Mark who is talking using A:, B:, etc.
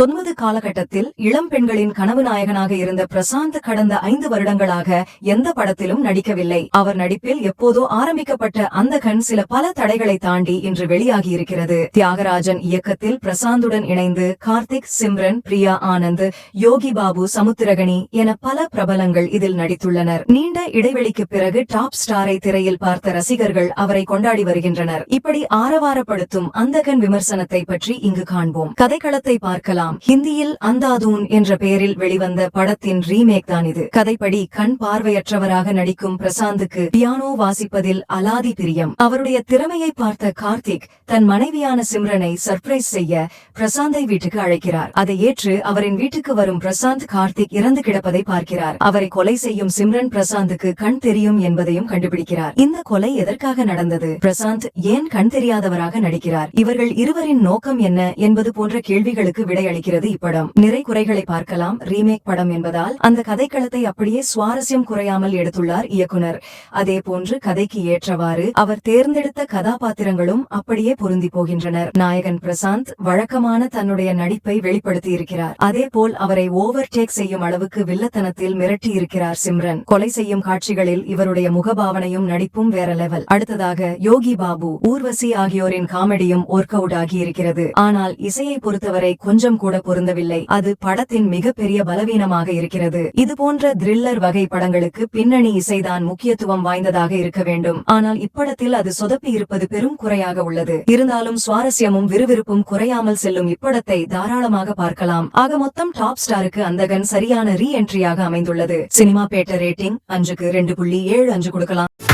A: தொன்மது காலகட்டத்தில் இளம் பெண்களின் கனவு நாயகனாக இருந்த பிரசாந்த் கடந்த ஐந்து வருடங்களாக எந்த படத்திலும் நடிக்கவில்லை. அவர் நடிப்பில் எப்போதோ ஆரம்பிக்கப்பட்ட அந்த கண் சில பல தடைகளை தாண்டி இன்று வெளியாகி இருக்கிறது தியாகராஜன் இயக்கத்தில் பிரசாந்துடன் இணைந்து கார்த்திக் சிம்ரன் பிரியா ஆனந்த் யோகி பாபு சமுத்திரகனி என பல பிரபலங்கள் இதில் நடித்துள்ளனர். நீண்ட இடைவெளிக்கு பிறகு டாப் ஸ்டாரை திரையில் பார்த்த ரசிகர்கள் அவரை கொண்டாடி வருகின்றனர். இப்படி ஆரவாரப்படுத்தும் அந்தகன் விமர்சனத்தை பற்றி இங்கு காண்போம். கதைக்களத்தை பார்க்கலாம். ஹிந்தியில் அந்தாதூன் என்ற பெயரில் வெளிவந்த படத்தின் ரீமேக் தான் இது. கதைப்படி கண் பார்வையற்றவராக நடிக்கும் பிரசாந்துக்கு பியானோ வாசிப்பதில் அலாதி பிரியம். அவருடைய திறமையை பார்த்த கார்த்திக் தன் மனைவியான சிம்ரனை சர்ப்ரைஸ் செய்ய பிரசாந்தை வீட்டுக்கு அழைக்கிறார். அதை ஏற்று அவரின் வீட்டுக்கு வரும் பிரசாந்த் கார்த்திக் இறந்து கிடப்பதை பார்க்கிறார். அவரை கொலை செய்யும் சிம்ரன் பிரசாந்துக்கு கண் தெரியும் என்பதையும் கண்டுபிடிக்கிறார். இந்த கொலை எதற்காக நடந்தது? பிரசாந்த் ஏன் கண் தெரியாதவராக நடிக்கிறார்? இவர்கள் இருவரின் நோக்கம் என்ன என்பது போன்ற கேள்விகளுக்கு விடையளி விடையளிக்கிறது இப்படம். நிறை குறைகளை பார்க்கலாம். ரீமேக் படம் என்பதால் அந்த கதைக்களத்தை அப்படியே சுவாரஸ்யம் குறையாமல் எடுத்துள்ளார் இயக்குனர். அதே போன்று கதைக்கு ஏற்றவாறு அவர் தேர்ந்தெடுத்த கதாபாத்திரங்களும் அப்படியே பொருந்தி போகின்றனர். நாயகன் பிரசாந்த் வழக்கமான தன்னுடைய நடிப்பை வெளிப்படுத்தி இருக்கிறார். அதே போல் அவரை ஓவர் டேக் செய்யும் அளவுக்கு வில்லத்தனத்தில் மிரட்டி இருக்கிறார் சிம்ரன். கொலை செய்யும் காட்சிகளில் இவருடைய முகபாவனையும் நடிப்பும் வேற லெவல் அடுத்ததாக யோகி பாபு ஊர்வசி ஆகியோரின் காமெடியும் ஒர்க் அவுட் ஆகி இருக்கிறது ஆனால் இசையை பொறுத்தவரை கொஞ்சம் கூட கூட பொருந்தவில்லை. அது படத்தின் மிகப்பெரிய பலவீனமாக இருக்கிறது. இது போன்ற த்ரில்லர் வகை படங்களுக்கு பின்னணி இசைதான் முக்கியத்துவம் வாய்ந்ததாக இருக்க வேண்டும். ஆனால் இப்படத்தில் அது சொதப்பி இருப்பது பெரும் குறையாக உள்ளது. இருந்தாலும் சுவாரஸ்யமும் விறுவிறுப்பும் குறையாமல் செல்லும் இப்படத்தை தாராளமாக பார்க்கலாம். ஆக மொத்தம் டாப் ஸ்டாருக்கு அந்தகன் சரியான ரீ என்ட்ரியாக அமைந்துள்ளது. சினிமா பேட்ட ரேட்டிங் அஞ்சுக்கு ரெண்டு புள்ளி ஏழு அஞ்சு கொடுக்கலாம்.